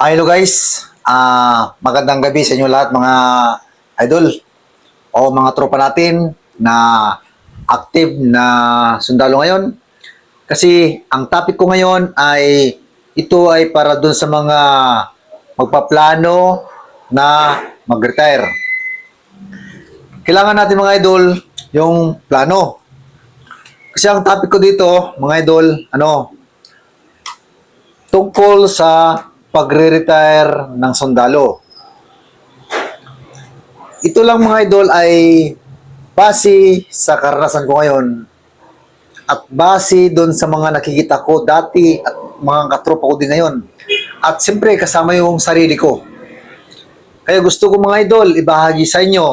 Ah, hello guys. Ah, magandang gabi sa inyo lahat mga idol o mga tropa natin na active na sundalo ngayon. Kasi ang topic ko ngayon ay ito ay para dun sa mga magpaplano na mag-retire. Kailangan natin mga idol yung plano. Kasi ang topic ko dito, mga idol, ano, tungkol sa pagre-retire ng sundalo. Ito lang mga idol ay base sa karanasan ko ngayon at base doon sa mga nakikita ko dati at mga katropa ko din ngayon. At siyempre kasama yung sarili ko. Kaya gusto ko mga idol ibahagi sa inyo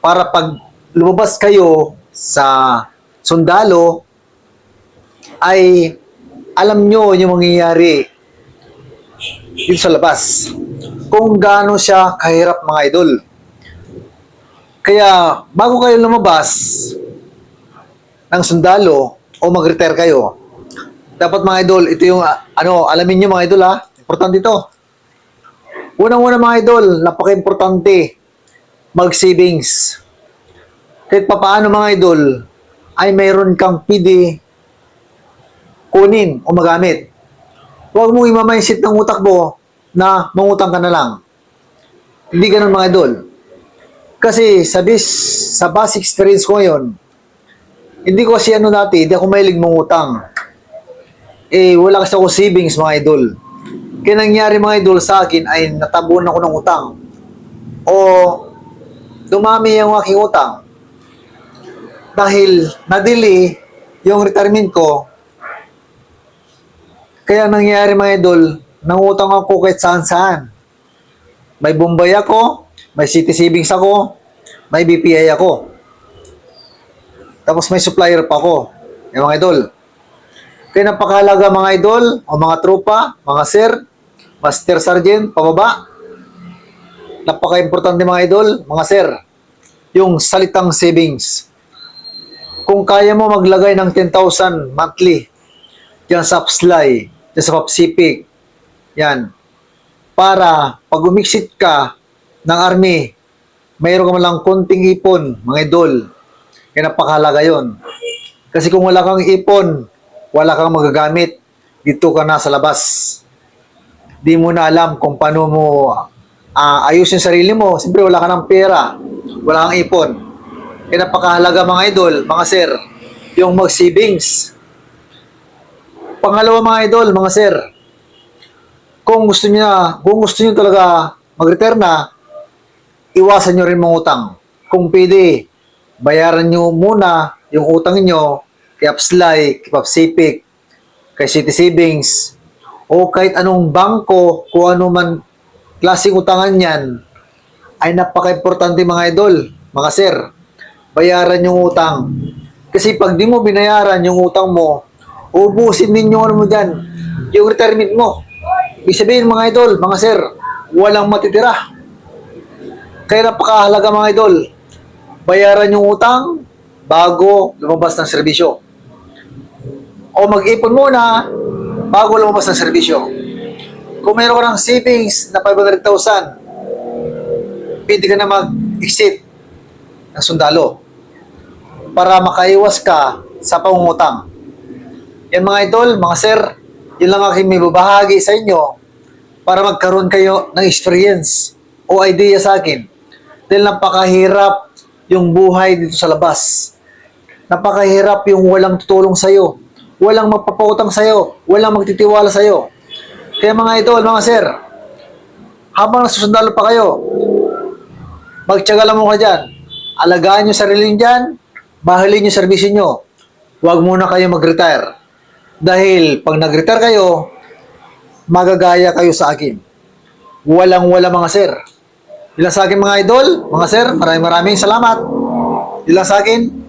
para pag lumabas kayo sa sundalo ay alam nyo yung mangyayari dito sa labas. Kung gaano siya kahirap mga idol. Kaya bago kayo lumabas ng sundalo o mag-retire kayo, dapat mga idol, ito yung ano, alamin nyo mga idol ha, importante ito. Unang-una mga idol, napaka-importante mag-savings. Kahit papaano mga idol, ay mayroon kang pwede kunin o magamit. Huwag mong imamindset ng utak mo na mangutang ka na lang. Hindi ganun mga idol. Kasi sa, bis, sa basic experience ko ngayon, hindi ko kasi ano dati, hindi ako mahilig mangutang. Eh, wala kasi ako savings mga idol. Kaya nangyari mga idol sa akin ay natabunan ako ng utang. O dumami yung aking utang. Dahil nadili yung retirement ko, kaya nangyari mga idol, nangutang ako kahit saan saan. May Bombay ako, may City Savings ako, may BPI ako. Tapos may supplier pa ako. Yung mga idol. Kaya napakahalaga mga idol, o mga tropa, mga sir, master sergeant, pababa. Napaka-importante mga idol, mga sir, yung salitang savings. Kung kaya mo maglagay ng 10,000 monthly, dyan sa Upsly, dyan sa Pacific, yan, para pag umiksit ka ng army, mayroon ka lang konting ipon, mga idol. Kaya napakahalaga yon. Kasi kung wala kang ipon, wala kang magagamit, dito ka na sa labas. Di mo na alam kung paano mo ah, ayusin sarili mo. Siyempre, wala ka ng pera, wala kang ipon. Kaya napakahalaga mga idol, mga sir, yung mag-savings. Pangalawa mga idol, mga sir, kung gusto niya, kung gusto niyo talaga mag-retire na, iwasan niyo rin mangutang. Kung pwede, bayaran niyo muna yung utang niyo kay Upsly, kay Pacific, kay City Savings, o kahit anong bangko, kung ano man klaseng utangan yan, ay napaka-importante mga idol, mga sir. Bayaran yung utang. Kasi pag di mo binayaran yung utang mo, ubusin yung ano mo dyan, yung retirement mo. Ibig sabihin mga idol, mga sir, walang matitira. Kaya napakahalaga mga idol, bayaran yung utang bago lumabas ng serbisyo. O mag-ipon muna bago lumabas ng serbisyo. Kung meron ka ng savings na 500,000, pwede ka na mag-exit ng sundalo para makaiwas ka sa pangungutang. Yan mga idol, mga sir, yun lang aking may babahagi sa inyo para magkaroon kayo ng experience o idea sa akin. Dahil napakahirap yung buhay dito sa labas. Napakahirap yung walang tutulong sa'yo. Walang magpapautang sa'yo. Walang magtitiwala sa'yo. Kaya mga idol, mga sir, habang nasusundalo pa kayo, magtyaga lang mo ka dyan. Alagaan nyo sarili nyo dyan. Mahalin yung servisyo nyo. Huwag muna kayo mag-retire. Dahil pag nag-retire kayo, magagaya kayo sa akin. Walang-wala mga sir. Ilan sa akin mga idol, mga sir, maraming maraming salamat. Ilan sa akin,